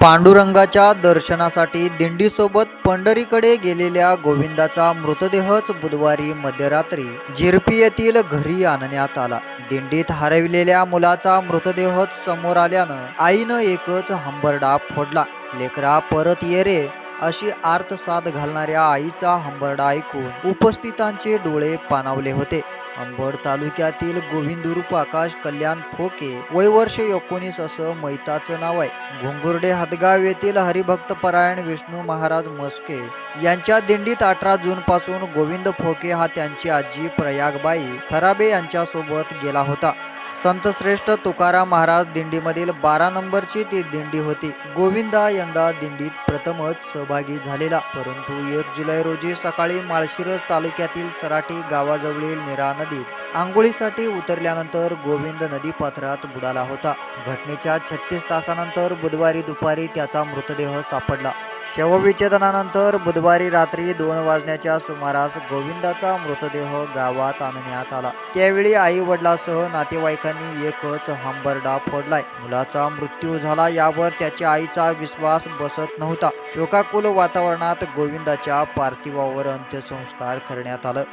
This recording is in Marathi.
पांडुरंगाच्या दर्शनासाठी दिंडीसोबत पंढरीकडे गेलेल्या गोविंदाचा मृतदेहच बुधवारी मध्यरात्री जिरपी येथील घरी आणण्यात आला. दिंडीत हरविलेल्या मुलाचा मृतदेहच समोर आल्यानं आईनं एकच हंबरडा फोडला. लेकरा परत ये रे अशी आर्तसाद घालणाऱ्या आईचा हंबरडा ऐकून उपस्थितांचे डोळे पाणावले होते. अंबड तालुक्यातील गोविंदरूप आकाश कल्याण फोके वय वर्ष एकोणीस असं मैताचं नाव आहे. घुंगुर्डे हदगाव येथील हरिभक्त परायण विष्णू महाराज मस्के यांच्या दिंडीत अठरा जून पासून गोविंद फोके हा त्यांची आजी प्रयागबाई खराबे यांच्यासोबत गेला होता. संतश्रेष्ठ तुकाराम महाराज दिंडीमधील बारा नंबरची ती दिंडी होती. गोविंदा यंदा दिंडीत प्रथमच सहभागी झालेला. परंतु एक जुलै रोजी सकाळी माळशिरस तालुक्यातील सराटी गावाजवळील निरा नदीत आंघोळीसाठी उतरल्यानंतर गोविंद नदी पात्रात बुडाला होता. घटनेच्या छत्तीस तासानंतर बुधवारी दुपारी त्याचा मृतदेह सापडला. शवविच्छेदनानंतर बुधवारी रात्री दोन वाजण्याच्या सुमारास गोविंदाचा मृतदेह गावात आणण्यात आला. त्यावेळी आई वडिलासह नातेवाईकांनी एकच हंबरडा फोडलाय. मुलाचा मृत्यू झाला यावर त्याच्या आईचा विश्वास बसत नव्हता. शोकाकुल वातावरणात गोविंदाच्या पार्थिवावर अंत्यसंस्कार करण्यात आलं.